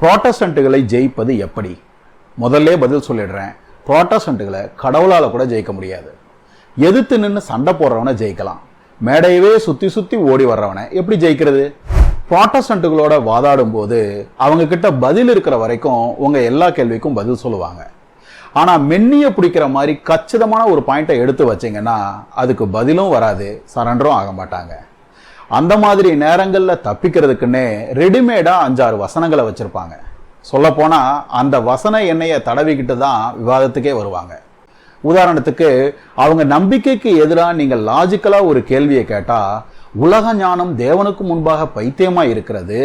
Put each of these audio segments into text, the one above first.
புரோட்டஸ்டன்ட்டுகளை ஜெயிப்பது எப்படி? முதல்ல பதில் சொல்லிடுறேன். புரோட்டஸ்டன்ட்டுகளை கடவுளால் கூட ஜெயிக்க முடியாது. எதிர்த்து நின்று சண்டை போடுறவனை ஜெயிக்கலாம். மேடையவே சுற்றி சுற்றி ஓடி வர்றவனை எப்படி ஜெயிக்கிறது? புரோட்டஸ்டன்ட்டுகளோட வாதாடும் போது அவங்க கிட்ட பதில் இருக்கிற வரைக்கும் உங்க எல்லா கேள்விக்கும் பதில் சொல்லுவாங்க. ஆனா மென்னிய பிடிக்கிற மாதிரி கச்சிதமான ஒரு பாயிண்ட்டை எடுத்து வச்சீங்கன்னா அதுக்கு பதிலும் வராது சரண்டரும் ஆக மாட்டாங்க. அந்த மாதிரி நேரங்களில் தப்பிக்கிறதுக்குன்னே ரெடிமேடாக அஞ்சாறு வசனங்களை வச்சுருப்பாங்க. சொல்லப்போனால் அந்த வசன எண்ணெயை தடவிக்கிட்டு தான் விவாதத்துக்கே வருவாங்க. உதாரணத்துக்கு அவங்க நம்பிக்கைக்கு எதிராக நீங்கள் லாஜிக்கலாக ஒரு கேள்வியை கேட்டால் உலக ஞானம் தேவனுக்கு முன்பாக பைத்தியமாக இருக்கிறது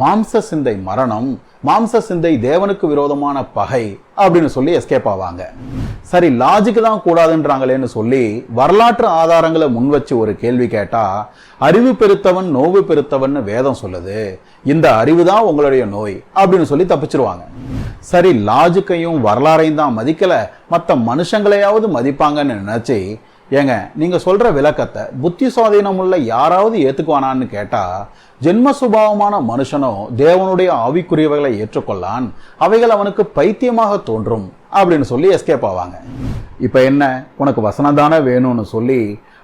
மாம்ச சிந்தை மரணம் மாம்ச சிந்தை தேவனுக்கு விரோதமான பகை அப்படின்னு சொல்லி எஸ்கேப் ஆவாங்க. சரி லாஜிக் தான் கூடாதுன்றாங்களேன்னு சொல்லி வரலாற்று ஆதாரங்களை முன் வச்சு ஒரு கேள்வி கேட்டா அறிவு பெருத்தவன் நோவு பெருத்தவன் வேதம் சொல்லுது. இந்த அறிவு தான் உங்களுடைய நோய் அப்படின்னு சொல்லி தப்பிச்சிருவாங்க. சரி லாஜிக்கையும் வரலாறையும் தான் மதிக்கல. மற்ற மனுஷங்களையாவது மதிப்பாங்கன்னு நினைச்சு ஏங்க நீங்க சொல்ற விளக்கத்தை புத்தி சுவாதீனம் உள்ள யாராவது ஏத்துக்குவானான்னு கேட்டா ஜென்ம சுபாவமான மனுஷனும் தேவனுடைய ஆவிக்குரியவைகளை ஏற்றுக்கொள்ளான் அவைகள் அவனுக்கு பைத்தியமாக தோன்றும் அப்படின்னு சொல்லி எஸ்கேப் ஆவாங்க. இப்ப என்ன உனக்கு வசனம் தானே வேணும்னு சொல்லி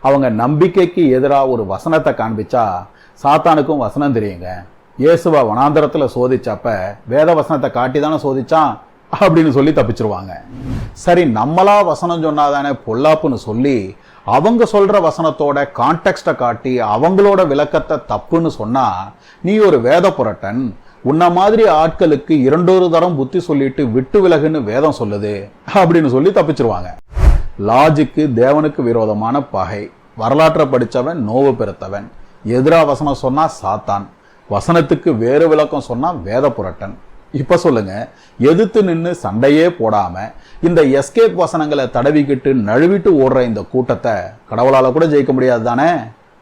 அவங்க நம்பிக்கைக்கு எதிராக ஒரு வசனத்தை காண்பிச்சா சாத்தானுக்கும் வசனம் தெரியுங்க. இயேசுவ வனாந்தரத்துல சோதிச்சப்ப வேத வசனத்தை காட்டி தானே சோதிச்சான்? அப்படின்னு சொல்லி தப்பிச்சிருவாங்க. சரி நம்மளா வசனம் சொன்னாதானே பொல்லாப்புன்னு சொல்லி அவங்க சொல்ற வசனத்தோட கான்டெக்ட காட்டி அவங்களோட விளக்கத்தை தப்புன்னு சொன்னா நீ ஒரு வேத புரட்டன் உன்ன மாதிரி ஆட்களுக்கு இரண்டொரு தரம் புத்தி சொல்லிட்டு விட்டு விலகுன்னு வேதம் சொல்லுது அப்படின்னு சொல்லி தப்பிச்சிருவாங்க. லாஜிக்கு தேவனுக்கு விரோதமான பகை. வரலாற்றை படிச்சவன் நோவு பெருத்தவன் எதிரா வசனம் சொன்னா சாத்தான். வசனத்துக்கு வேறு விளக்கம் சொன்னா வேத புரட்டன். இப்போ சொல்லுங்க. எதிர்த்து நின்று சண்டையே போடாம இந்த எஸ்கேப் வசனங்களை தடவிக்கிட்டு நழுவிட்டு ஓடுற இந்த கூட்டத்தை கடவுளால கூட ஜெயிக்க முடியாது தானே?